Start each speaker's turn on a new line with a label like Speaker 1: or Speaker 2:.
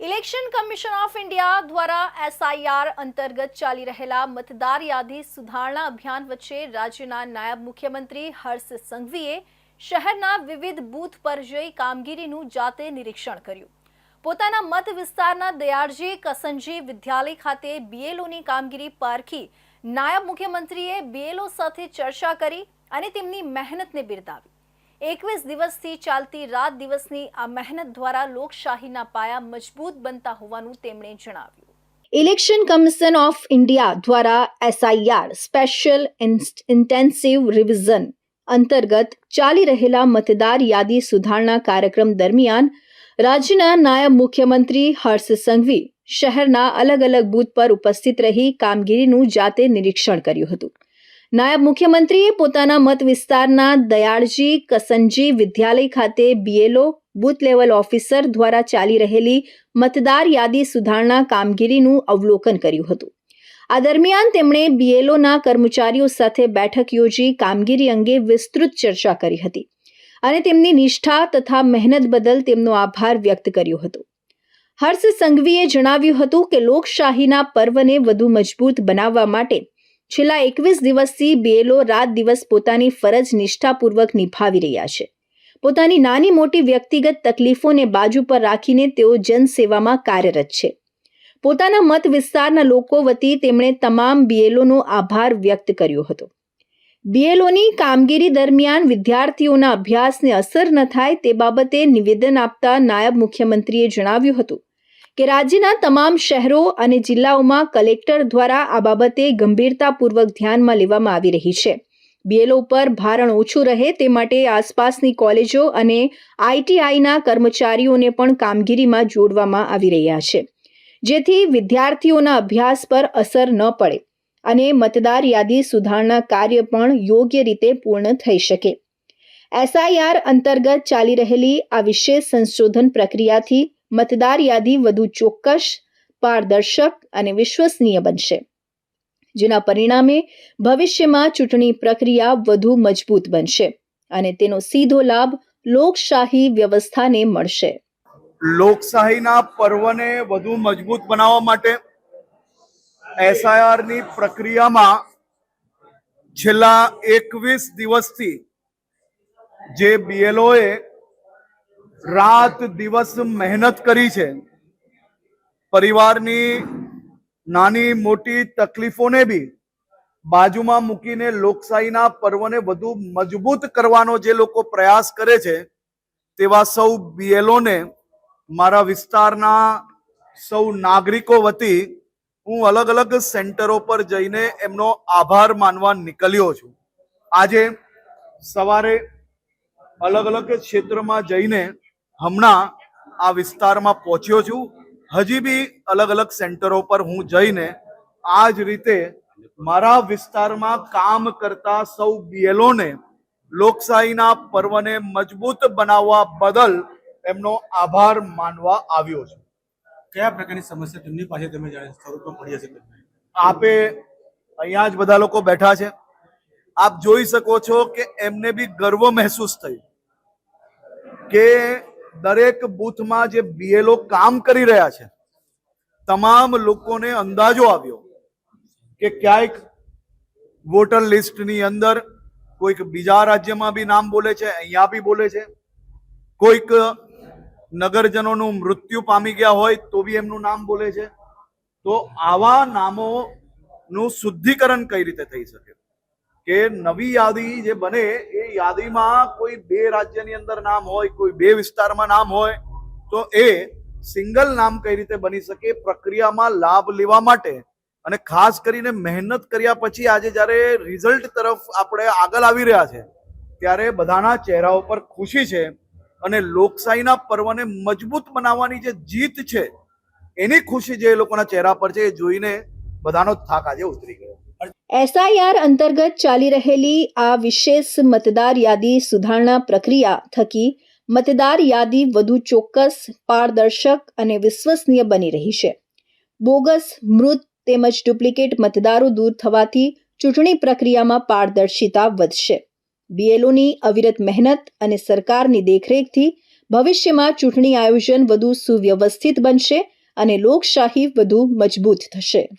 Speaker 1: Election commission of India દ્વારા SIR અંતર્ગત ચાલી રહેલા મતદાર યાદી સુધારણા અભિયાન વચ્ચે રાજ્યના નાયબ મુખ્યમંત્રી હર્ષ સંઘવીએ શહેરના વિવિધ બૂથ પર જઈ કામગીરીનું જાતે નિરીક્ષણ કર્યું. પોતાના મત વિસ્તારના દયાળજી કસનજી વિદ્યાલય ખાતે બીએલઓની કામગીરી પારખી નાયબ મુખ્યમંત્રીએ બીએલઓ સાથે ચર્ચા કરી અને તેમની મહેનતને બિરદાવી. એકવીસ દિવસથી ચાલતી રાત દિવસની આ મહેનત દ્વારા લોકશાહીના પાયા મજબૂત બનતા હોવાનું તેમણે જણાવ્યું. ઇલેક્શન કમિશન ઓફ ઇન્ડિયા દ્વારા એસઆઈઆર સ્પેશિયલ ઇન્ટેન્સિવ રિવિઝન અંતર્ગત ચાલી રહેલા મતદાર યાદી સુધારણા કાર્યક્રમ દરમિયાન રાજ્યના નાયબ મુખ્યમંત્રી હર્ષ સંઘવી શહેરના અલગ અલગ બૂથ પર ઉપસ્થિત રહી કામગીરીનું જાતે નિરીક્ષણ કર્યું હતું. નાયબ મુખ્યમંત્રીએ પોતાના મત વિસ્તારના દયાળજી કસનજી વિદ્યાલય ખાતે બીએલઓ બૂથ લેવલ ઓફિસર દ્વારા ચાલી રહેલી મતદાર યાદી સુધારણા કામગીરીનું અવલોકન કર્યું હતું. આ દરમિયાન તેમણે બીએલઓના કર્મચારીઓ સાથે બેઠક યોજી કામગીરી અંગે વિસ્તૃત ચર્ચા કરી હતી અને તેમની નિષ્ઠા તથા મહેનત બદલ તેમનો આભાર વ્યક્ત કર્યો હતો. હર્ષ સંઘવીએ જણાવ્યું હતું કે લોકશાહીના પર્વને વધુ મજબૂત બનાવવા માટે છેલ્લા એકવીસ દિવસથી બેલો રાત દિવસ પોતાની ફરજ નિષ્ઠાપૂર્વક નિભાવી રહ્યા છે. પોતાની નાની મોટી વ્યક્તિગત તકલીફોને બાજુ પર રાખીને તેઓ જનસેવામાં કાર્યરત છે. પોતાના મત વિસ્તારના લોકો વતી તેમણે તમામ બીએલઓનો આભાર વ્યક્ત કર્યો હતો. બીએલઓની કામગીરી દરમિયાન વિદ્યાર્થીઓના અભ્યાસને અસર ન થાય તે બાબતે નિવેદન આપતા નાયબ મુખ્યમંત્રીએ જણાવ્યું હતું. કે રાજ્યના તમામ શહેરો અને જિલ્લાઓમાં કલેક્ટર દ્વારા આ બાબતે ગંભીરતાપૂર્વક ધ્યાનમાં લેવામાં આવી રહી છે. બીએલઓ પર ભારણ ઓછું રહે તે માટે આસપાસની કોલેજો અને આઈટીઆઈના કર્મચારીઓને પણ કામગીરીમાં જોડવામાં આવી રહ્યા છે. જેથી વિદ્યાર્થીઓના અભ્યાસ પર અસર ન પડે અને મતદાર યાદી સુધારણા કાર્ય પણ યોગ્ય રીતે પૂર્ણ થઈ શકે. એસઆઈઆર અંતર્ગત ચાલી રહેલી આ વિશેષ સંશોધન પ્રક્રિયાથી મતદાર યાદી વધુ ચોક્કસ, પારદર્શક અને વિશ્વસનીય બનશે. જેના પરિણામે ભવિષ્યમાં ચૂંટણી પ્રક્રિયા વધુ મજબૂત બનશે અને તેનો સીધો લાભ લોકશાહી વ્યવસ્થાને મળશે.
Speaker 2: લોકશાહીના પર્વને વધુ મજબૂત બનાવવા માટે એસઆઈઆરની પ્રક્રિયામાં છેલ્લા એકવીસ દિવસથી જે બીએલઓએ રાત દિવસ મહેનત કરી છે. પરિવારની નાની મોટી તકલીફોને બી બાજુમાં મૂકીને લોકશાહીના પર્વને વધુ મજબૂત કરવાનો જે લોકો પ્રયાસ કરે છે, તેવા સૌ બીએલઓને મારા વિસ્તારના સૌ નાગરિકો વતી હું અલગ અલગ સેન્ટરો પર જઈને એમનો આભાર માનવા નીકળ્યો છું. આજે સવારે અલગ અલગ ક્ષેત્રમાં જઈને હમણાં આ વિસ્તારમાં પહોંચ્યો છું. હજી બી અલગ અલગ સેન્ટરો પર હું જઈને આ જ રીતે મારા વિસ્તારમાં કામ કરતા સૌ બીએલઓને લોકશાહીના પર્વને મજબૂત બનાવવા બદલ એમનો આભાર માનવા આવ્યો છું.
Speaker 3: કયા પ્રકારની સમસ્યા તેમની પાસે તમે જાણે સ્વરૂપમાં પડી હશે
Speaker 2: આપે અહીંયા જ બધા લોકો બેઠા છે. આપ જોઈ શકો છો કે એમને બી ગર્વ મહેસૂસ થયું કે દરેક બૂથમાં જે બીએલઓ કામ કરી રહ્યા છે, તમામ લોકોને અંદાજો આવ્યો કે ક્યાંક વોટર લિસ્ટની અંદર કોઈક બીજા રાજ્યમાં બી નામ બોલે છે, અહીંયા બી બોલે છે. કોઈક નગરજનોનું મૃત્યુ પામી ગયા હોય તો બી એમનું નામ બોલે છે. તો આવા નામોનું શુદ્ધિકરણ કઈ રીતે થઈ શકે? કે નવી યાદી જે બને એ યાદીમાં કોઈ બે રાજ્યની અંદર નામ હોય, કોઈ બે વિસ્તારમાં નામ હોય, તો એ સિંગલ નામ કઈ રીતે બની શકે, પ્રક્રિયામાં લાભ લેવા માટે અને ખાસ કરીને મહેનત કર્યા પછી આજે જ્યારે રિઝલ્ટ તરફ આપણે આગળ આવી રહ્યા છે, ત્યારે બધાના ચહેરાઓ પર ખુશી છે અને લોકશાહીના પર્વને મજબૂત બનાવવાની જે જીત છે, એની ખુશી જે લોકોના ચહેરા પર છે, એ જોઈને બધાનો થાક આજે ઉતરી ગયો.
Speaker 1: એસઆઈઆર અંતર્ગત ચાલી રહેલી આ વિશેષ મતદાર યાદી સુધારણા પ્રક્રિયા થકી મતદાર યાદી વધુ ચોક્કસ, પારદર્શક અને વિશ્વસનીય બની રહી છે. બોગસ, મૃત તેમજ ડુપ્લિકેટ મતદારો દૂર થવાથી ચૂંટણી પ્રક્રિયામાં પારદર્શિતા વધશે. બીએલઓની અવિરત મહેનત અને સરકારની દેખરેખથી ભવિષ્યમાં ચૂંટણી આયોજન વધુ સુવ્યવસ્થિત બનશે અને લોકશાહી વધુ મજબૂત થશે.